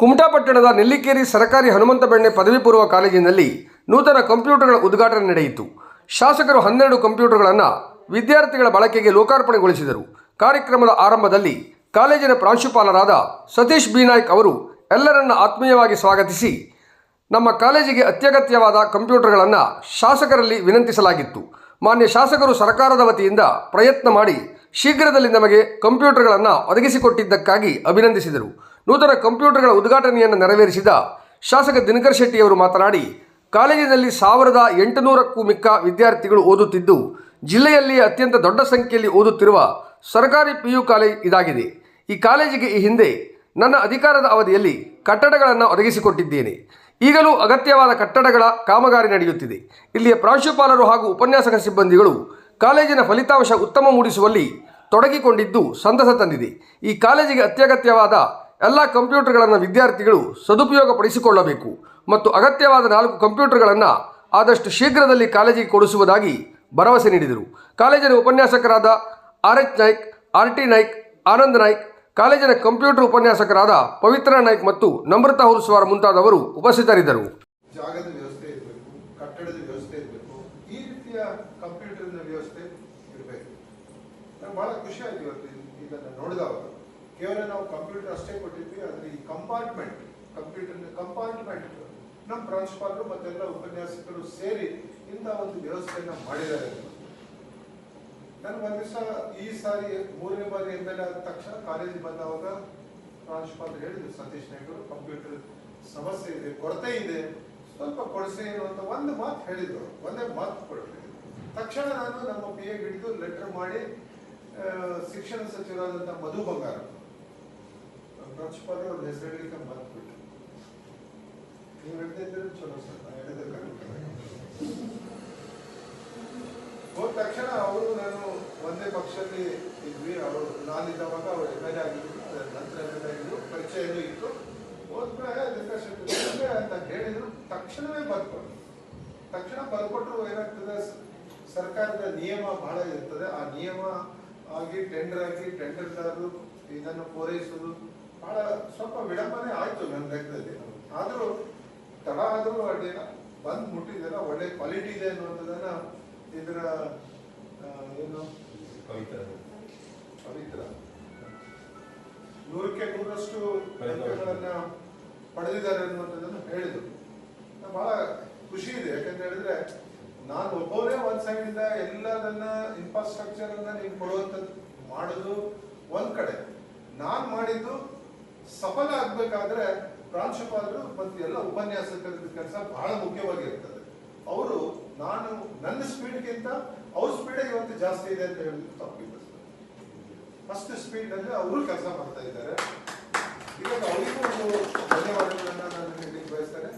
ಕುಮಟಾ ಪಟ್ಟಣದ ನೆಲ್ಲಿಕೇರಿ ಸರ್ಕಾರಿ ಹನುಮಂತ ಬೆಣ್ಣೆ ಪದವಿ ಪೂರ್ವ ಕಾಲೇಜಿನಲ್ಲಿ ನೂತನ ಕಂಪ್ಯೂಟರ್ಗಳ ಉದ್ಘಾಟನೆ ನಡೆಯಿತು. ಶಾಸಕರು ಹನ್ನೆರಡು ಕಂಪ್ಯೂಟರ್ಗಳನ್ನು ವಿದ್ಯಾರ್ಥಿಗಳ ಬಳಕೆಗೆ ಲೋಕಾರ್ಪಣೆಗೊಳಿಸಿದರು. ಕಾರ್ಯಕ್ರಮದ ಆರಂಭದಲ್ಲಿ ಕಾಲೇಜಿನ ಪ್ರಾಂಶುಪಾಲರಾದ ಸತೀಶ್ ಬಿ ನಾಯ್ಕ್ ಅವರು ಎಲ್ಲರನ್ನ ಆತ್ಮೀಯವಾಗಿ ಸ್ವಾಗತಿಸಿ, ನಮ್ಮ ಕಾಲೇಜಿಗೆ ಅತ್ಯಗತ್ಯವಾದ ಕಂಪ್ಯೂಟರ್ಗಳನ್ನು ಶಾಸಕರಲ್ಲಿ ವಿನಂತಿಸಲಾಗಿತ್ತು. ಮಾನ್ಯ ಶಾಸಕರು ಸರ್ಕಾರದ ವತಿಯಿಂದ ಪ್ರಯತ್ನ ಮಾಡಿ ಶೀಘ್ರದಲ್ಲಿ ನಮಗೆ ಕಂಪ್ಯೂಟರ್ಗಳನ್ನು ಒದಗಿಸಿಕೊಟ್ಟಿದ್ದಕ್ಕಾಗಿ ಅಭಿನಂದಿಸಿದರು. ನೂತನ ಕಂಪ್ಯೂಟರ್ಗಳ ಉದ್ಘಾಟನೆಯನ್ನು ನೆರವೇರಿಸಿದ ಶಾಸಕ ದಿನಕರ್ ಶೆಟ್ಟಿಯವರು ಮಾತನಾಡಿ, ಕಾಲೇಜಿನಲ್ಲಿ ಸಾವಿರದ ಎಂಟುನೂರಕ್ಕೂ ಮಿಕ್ಕ ವಿದ್ಯಾರ್ಥಿಗಳು ಓದುತ್ತಿದ್ದು, ಜಿಲ್ಲೆಯಲ್ಲಿ ಅತ್ಯಂತ ದೊಡ್ಡ ಸಂಖ್ಯೆಯಲ್ಲಿ ಓದುತ್ತಿರುವ ಸರ್ಕಾರಿ ಪಿ ಯು ಕಾಲೇಜ್ ಇದಾಗಿದೆ. ಈ ಕಾಲೇಜಿಗೆ ಈ ಹಿಂದೆ ನನ್ನ ಅಧಿಕಾರದ ಅವಧಿಯಲ್ಲಿ ಕಟ್ಟಡಗಳನ್ನು ಒದಗಿಸಿಕೊಟ್ಟಿದ್ದೇನೆ. ಈಗಲೂ ಅಗತ್ಯವಾದ ಕಟ್ಟಡಗಳ ಕಾಮಗಾರಿ ನಡೆಯುತ್ತಿದೆ. ಇಲ್ಲಿಯ ಪ್ರಾಂಶುಪಾಲರು ಹಾಗೂ ಉಪನ್ಯಾಸಕ ಸಿಬ್ಬಂದಿಗಳು ಕಾಲೇಜಿನ ಫಲಿತಾಂಶ ಉತ್ತಮ ಮೂಡಿಸುವಲ್ಲಿ ತೊಡಗಿಕೊಂಡಿದ್ದು ಸಂತಸ ತಂದಿದೆ. ಈ ಕಾಲೇಜಿಗೆ ಅತ್ಯಗತ್ಯವಾದ ಎಲ್ಲ ಕಂಪ್ಯೂಟರ್ಗಳನ್ನು ವಿದ್ಯಾರ್ಥಿಗಳು ಸದುಪಯೋಗಪಡಿಸಿಕೊಳ್ಳಬೇಕು ಮತ್ತು ಅಗತ್ಯವಾದ ನಾಲ್ಕು ಕಂಪ್ಯೂಟರ್ಗಳನ್ನು ಆದಷ್ಟು ಶೀಘ್ರದಲ್ಲಿ ಕಾಲೇಜಿಗೆ ಕೊಡಿಸುವುದಾಗಿ ಭರವಸೆ ನೀಡಿದರು. ಕಾಲೇಜಿನ ಉಪನ್ಯಾಸಕರಾದ R H Naik R T Naik, Anand Naik, ಕಾಲೇಜಿನ ಕಂಪ್ಯೂಟರ್ ಉಪನ್ಯಾಸಕರಾದ ಪವಿತ್ರ ನಾಯ್ಕ್ ಮತ್ತು ನಮ್ರತಾ ಹುಲ್ಸ್ವಾರ್ ಮುಂತಾದವರು ಉಪಸ್ಥಿತರಿದ್ದರು. ವ್ಯವಸ್ಥೆ ಇರಬೇಕು, ಕಟ್ಟಡದ ವ್ಯವಸ್ಥೆ ಇರಬೇಕು ಬಹಳ ಖುಷಿ ಇವತ್ತು ಇದನ್ನು ನೋಡಿದವಾಗ ಕೇವಲ ನಾವು ಕಂಪ್ಯೂಟರ್ ಅಷ್ಟೇ ಕೊಟ್ಟಿದ್ವಿ ಆದರೆ ಈ ಕಂಪಾರ್ಟ್ಮೆಂಟ್ ಕಂಪ್ಯೂಟರ್ನ ಕಂಪಾರ್ಟ್ಮೆಂಟ್ ನಮ್ಮ ಪ್ರಾಂಶುಪಾಲರು ಮತ್ತೆಲ್ಲ ಉಪನ್ಯಾಸಕರು ಸೇರಿ ಇಂಥ ಒಂದು ವ್ಯವಸ್ಥೆಯನ್ನ ಮಾಡಿದ್ದಾರೆ. ನಾನು ಒಂದು ದಿವಸ ಈ ಸಾರಿ, ಮೂರನೇ ಬಾರಿ ಎಂ ಎಲ್ ಆದ ತಕ್ಷಣ ಕಾಲೇಜ್ ಬಂದವಾಗ ಪ್ರಾಂಶುಪಾಲರು ಹೇಳಿದ್ರು, ಸತೀಶ್ ನಾಯ್ಕರು ಕಂಪ್ಯೂಟರ್ ಸಮಸ್ಯೆ ಇದೆ, ಕೊರತೆ ಇದೆ, ಸ್ವಲ್ಪ ಕೊಡಿಸಿ ಅಂತ ಒಂದು ಮಾತು ಹೇಳಿದ್ರು. ಒಂದೇ ಮಾತು ಕೊಟ್ಟರು ತಕ್ಷಣ ನಾನು ನಮ್ಮ ಪಿ ಎ ಹಿಡಿದು ಲೆಟರ್ ಮಾಡಿ ಶಿಕ್ಷಣ ಸಚಿವರಾದಂಥ ಮಧು ಬಂಗಾರ ಪ್ರಾಂಶುಪಾಲರು ಅವ್ರ ಹೆಸರು ಹೇಳಿಕ್ಕೆ ಮಾತು ನೀವು ಹೇಳ್ತಾ ಇದ್ದೀರಿ ಚಲೋ ಸರ್ ನಾನು ಹೇಳಿದ್ರೆ ಹೋದ ತಕ್ಷಣ ಅವರು ನಾನು ಒಂದೇ ಪಕ್ಷದಲ್ಲಿ ಇದ್ವಿ, ಅವರು ನಾನಿದ್ದವಾಗ ಅವರು ಎಂ ಎಲ್ ಎ ಆಗಿದ್ರು ನಂತರ ಎಂ ಎಲ್ ಎ ಆಗಿದ್ರು, ಪರಿಚಯನೂ ಇತ್ತು. ಹೋದ್ಮೇಲೆ ಡಿಸ್ಕಷನ್ ಅಂತ ಹೇಳಿದ್ರು, ತಕ್ಷಣವೇ ಬರ್ಕೊಟ್ರು ತಕ್ಷಣ ಬರ್ಕೊಟ್ರು ಏನಾಗ್ತದೆ ಸರ್ಕಾರದ ನಿಯಮ ಬಹಳ ಇರ್ತದೆ, ಆ ನಿಯಮ ಆಗಿ ಟೆಂಡರ್ ಆಗಿ ಟೆಂಡರ್ದಾರರು ಇದನ್ನು ಪೂರೈಸುವುದು ಬಹಳ ಸ್ವಲ್ಪ ವಿಳಂಬನೆ ಆಯ್ತು ನನ್ನ ಲೆಕ್ಕದಲ್ಲಿ. ಆದರೂ ತಡ ಆದರೂ ಅಡ್ಡಿನ ಬಂದು ಮುಟ್ಟಿದೆಲ್ಲ ಒಳ್ಳೆ ಕ್ವಾಲಿಟಿ ಇದೆ ಅನ್ನುವಂಥದ್ದನ್ನ ಇದರ ಏನು? ಪವಿತ್ರ. ನೂರಕ್ಕೆ ನೂರಷ್ಟು ಅಂಕಗಳನ್ನ ಪಡೆದಿದ್ದಾರೆ ಅನ್ನುವಂಥದ್ದನ್ನು ಹೇಳಿದರು. ಬಹಳ ಖುಷಿ ಇದೆ ಯಾಕಂತ ಹೇಳಿದ್ರೆ ನಾನು ಒಬ್ಬವರೇ ಒಂದ್ ಸೈಡ್ ಇಂದ ಎಲ್ಲದನ್ನ ಇನ್ಫ್ರಾಸ್ಟ್ರಕ್ಚರ್ ಅನ್ನ ನೀವು ಕೊಡುವಂಥದ್ದು ಮಾಡುದು ಒಂದ್ ಕಡೆ. ನಾನ್ ಮಾಡಿದ್ದು ಸಫಲ ಆಗ್ಬೇಕಾದ್ರೆ ಪ್ರಾಂಶುಪಾಲರು, ಮತ್ತು ಎಲ್ಲ ಉಪನ್ಯಾಸಕರ ಕೆಲಸ ಬಹಳ ಮುಖ್ಯವಾಗಿರ್ತದೆ. ಅವರು ನಾನು ನನ್ನ ಸ್ಪೀಡ್ಗಿಂತ ಅವ್ರ ಸ್ಪೀಡ್ ಇವತ್ತು ಜಾಸ್ತಿ ಇದೆ ಅಂತ ಹೇಳಿದ್ರು ತಪ್ಪಿಲ್ಲ ಫಸ್ಟ್ ಸ್ಪೀಡ್ ಅಲ್ಲಿ ಅವರು ಕೆಲಸ ಮಾಡ್ತಾ ಇದ್ದಾರೆ. ಇವತ್ತು ಅವರಿಗೂ ಧನ್ಯವಾದಗಳನ್ನ ನಾನು ಬಯಸ್ತಾರೆ